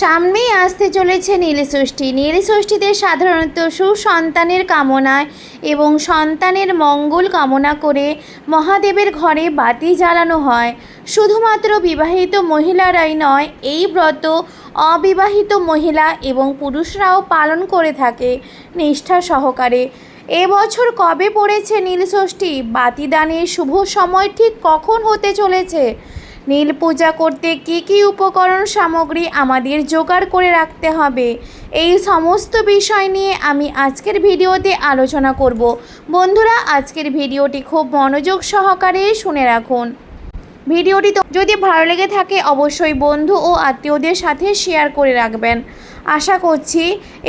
সামনেই আসতে চলেছে নীলষষ্ঠী। নীলষষ্ঠীতে সাধারণত সুসন্তানের কামনায় এবং সন্তানের মঙ্গল কামনা করে মহাদেবের ঘরে বাতি জ্বালানো হয়। শুধুমাত্র বিবাহিত মহিলারাই নয়, এই ব্রত অবিবাহিত মহিলা এবং পুরুষরাও পালন করে থাকে নিষ্ঠা সহকারে। এবছর কবে পড়েছে নীলষষ্ঠী? বাতিদানের শুভ সময় ঠিক কখন হতে চলেছে? নীল পূজা করতে কি কি উপকরণ সামগ্রী আমাদের জোগাড় করে রাখতে হবে? এই সমস্ত বিষয় নিয়ে আমি আজকের ভিডিওতে আলোচনা করব। বন্ধুরা, আজকের ভিডিওটি খুব মনোযোগ সহকারে শুনে রাখুন। ভিডিওটি যদি ভালো লেগে থাকে, অবশ্যই বন্ধু ও আত্মীয়দের সাথে শেয়ার করে রাখবেন। আশা করছি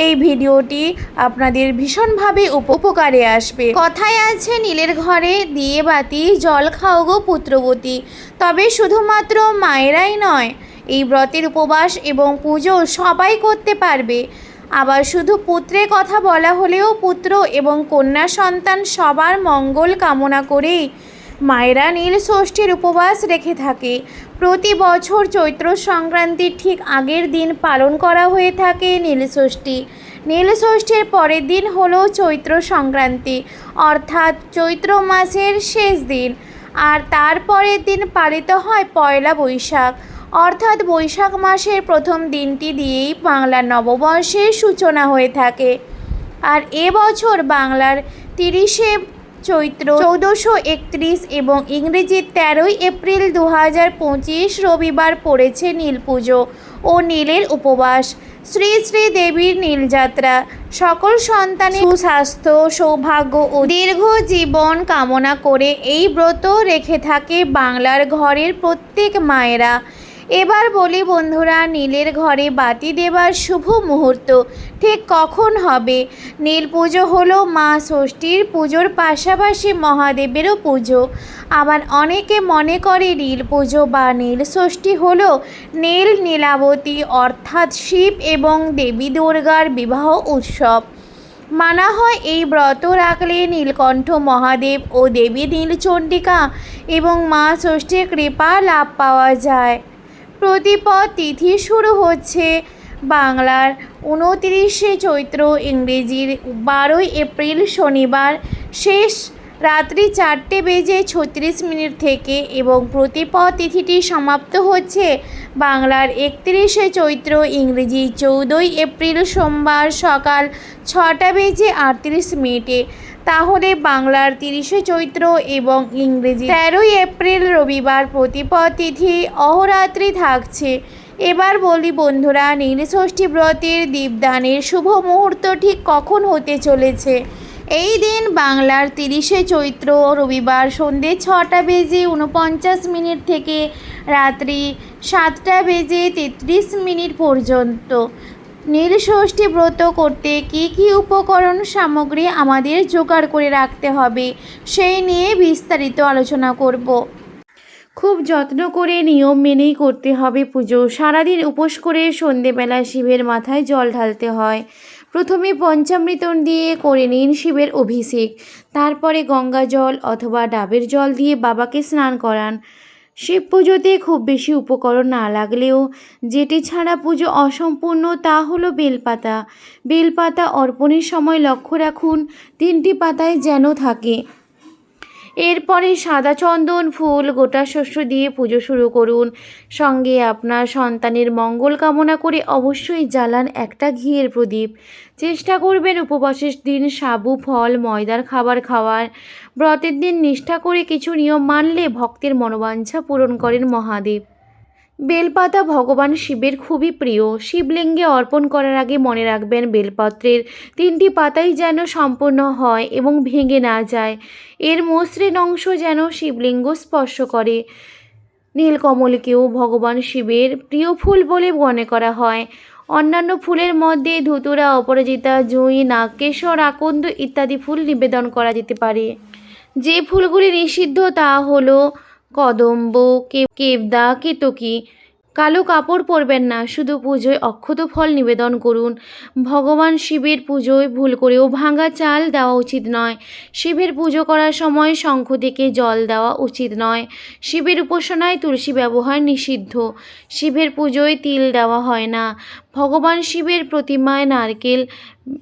এই ভিডিওটি আপনাদের ভীষণভাবে উপকারে আসবে। কথায় আছে, নীলের ঘরে দিয়ে বাতি, জল খাও গো পুত্রবতী। তবে শুধুমাত্র মায়েরাই নয়, এই ব্রতের উপবাস এবং পুজো সবাই করতে পারবে। আবার শুধু পুত্রের কথা বলা হলেও পুত্র এবং কন্যা সন্তান সবার মঙ্গল কামনা করেই মায়েরা নীল ষষ্ঠীর উপবাস রেখে থাকে। প্রতি বছর চৈত্র সংক্রান্তির ঠিক আগের দিন পালন করা হয়ে থাকে নীল ষষ্ঠী। নীল ষষ্ঠীর পরের দিন হলো চৈত্র সংক্রান্তি, অর্থাৎ চৈত্র মাসের শেষ দিন। আর তারপরের দিন পালিত হয় পয়লা বৈশাখ, অর্থাৎ বৈশাখ মাসের প্রথম দিনটি দিয়েই বাংলার নববর্ষের সূচনা হয়ে থাকে। আর এবছর বাংলার তিরিশে চৈত্র চৌদ্দশো একত্রিশ এবং ইংরেজি তেরোই এপ্রিল দু পঁচিশ রবিবার পড়েছে নীল পুজো ও নীলের উপবাস। শ্রী শ্রী দেবীর নীলযাত্রা সকল সন্তানের সুস্বাস্থ্য, সৌভাগ্য ও দীর্ঘ জীবন কামনা করে এই ব্রত রেখে থাকে বাংলার ঘরের প্রত্যেক মায়েরা। এবার বলি বন্ধুরা, নীলের ঘরে বাতি দেবার শুভ মুহূর্ত। ঠিক কখন হবে? নীল পুজো হলো মা ষষ্ঠীর পুজোর পাশাপাশি মহাদেবেরও পুজো। আবার অনেকে মনে করে নীল পুজো বা নীল ষষ্ঠী হলো নীল নীলাবতী, অর্থাৎ শিব এবং দেবী দুর্গার বিবাহ উৎসব। মানা হয় এই ব্রত রাখলে নীলকণ্ঠ মহাদেব ও দেবী নীলচণ্ডিকা এবং মা ষষ্ঠীর কৃপা লাভ পাওয়া যায়। প্রতিপদ তিথি শুরু হচ্ছে। বাংলার উনতিরিশে চৈত্র ইংরেজির বারোই এপ্রিল শনিবার শেষ রাত্রি চারটে বেজে ছত্রিশ মিনিট থেকে এবং প্রতিপদ তিথিটি সমাপ্ত হচ্ছে। বাংলার একত্রিশে চৈত্র ইংরেজি চৌদ্দই এপ্রিল সোমবার সকাল ছটা বেজে আটত্রিশ মিনিটে তাহলে বাংলার তিরিশে চৈত্র এবং ইংরেজি তেরোই এপ্রিল রবিবার প্রতিপদ তিথি অহরাত্রি থাকছে। এবার বলি বন্ধুরা নীলষষ্ঠী ব্রতের দীপদানের শুভ মুহূর্ত ঠিক কখন হতে চলেছে? এই দিন বাংলার তিরিশে চৈত্র রবিবার সন্ধে ছটা বেজে উনপঞ্চাশ মিনিট থেকে রাত্রি সাতটা বেজে তেত্রিশ মিনিট পর্যন্ত। নীলষষ্ঠী ব্রত করতে কী কী উপকরণ সামগ্রী আমাদের জোগাড় করে রাখতে হবে, সেই নিয়ে বিস্তারিত আলোচনা করব। খুব যত্ন করে নিয়ম মেনেই করতে হবে পুজো। সারাদিন উপোস করে সন্ধেবেলা শিবের মাথায় জল ঢালতে হয়। প্রথমে পঞ্চামৃতন দিয়ে করে নিন শিবের অভিষেক। তারপরে গঙ্গা জল অথবা ডাবের জল দিয়ে বাবাকে স্নান করান। শিব পুজোতে খুব বেশি উপকরণ না লাগলেও যেটি ছাড়া পুজো অসম্পূর্ণ তা হলো বেলপাতা। বেলপাতা অর্পণের সময় লক্ষ্য রাখুন, তিনটি পাতায় যেন থাকে। এরপরে সাদা চন্দন, ফুল, গোটা শস্য দিয়ে পুজো শুরু করুন। সঙ্গে আপনার সন্তানের মঙ্গল কামনা করে অবশ্যই জ্বালান একটা ঘিয়ের প্রদীপ। চেষ্টা করবেন উপবাসের দিন সাবু, ফল, ময়দার খাবার খাওয়ার। ব্রতের দিন নিষ্ঠা করে কিছু নিয়ম মানলে ভক্তের মনোবাঞ্ছা পূরণ করেন মহাদেব। বেলপাতা ভগবান শিবের খুবই প্রিয়। শিবলিঙ্গে অর্পণ করার আগে মনে রাখবেন বেলপত্রের তিনটি পাতাই যেন সম্পূর্ণ হয় এবং ভেঙে না যায়। এর মসৃণ অংশ যেন শিবলিঙ্গ স্পর্শ করে। নীলকমলকেও ভগবান শিবের প্রিয় ফুল বলে মনে করা হয়। অন্যান্য ফুলের মধ্যে ধুতুরা, অপরাজিতা, জুঁই, নাগকেশর, আকন্দ ইত্যাদি ফুল নিবেদন করা যেতে পারে। যে ফুলগুলি নিষিদ্ধ তা হলো কদম্ব কেবদা, কেতকী। কালো কাপড় পরবেন না, শুধু পুজোয় অক্ষত ফল নিবেদন করুন। ভগবান শিবের পুজোয় ভুল করেও ভাঙা চাল দেওয়া উচিত নয়। শিবের পুজো করার সময় শঙ্খ থেকে জল দেওয়া উচিত নয়। শিবের উপাসনায় তুলসী ব্যবহার নিষিদ্ধ। শিবের পুজোয় তিল দেওয়া হয় না। ভগবান শিবের প্রতিমায় নারকেল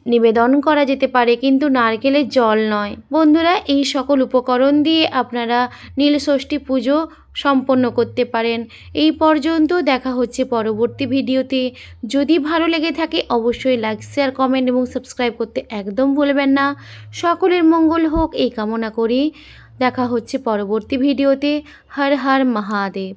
নিবেদন করা যেতে পারে, কিন্তু নারকেলের জল নয়। বন্ধুরা, এই সকল উপকরণ দিয়ে আপনারা নীলষষ্ঠী পুজো সম্পন্ন করতে পারেন। এই পর্যন্ত দেখা হচ্ছে পরবর্তী ভিডিওতে। যদি ভালো লেগে থাকে, অবশ্যই লাইক শেয়ার কমেন্ট এবং সাবস্ক্রাইব করতে একদম ভুলবেন না। সকলের মঙ্গল হোক, এই কামনা করি। দেখা হচ্ছে পরবর্তী ভিডিওতে। হর হর মহাদেব।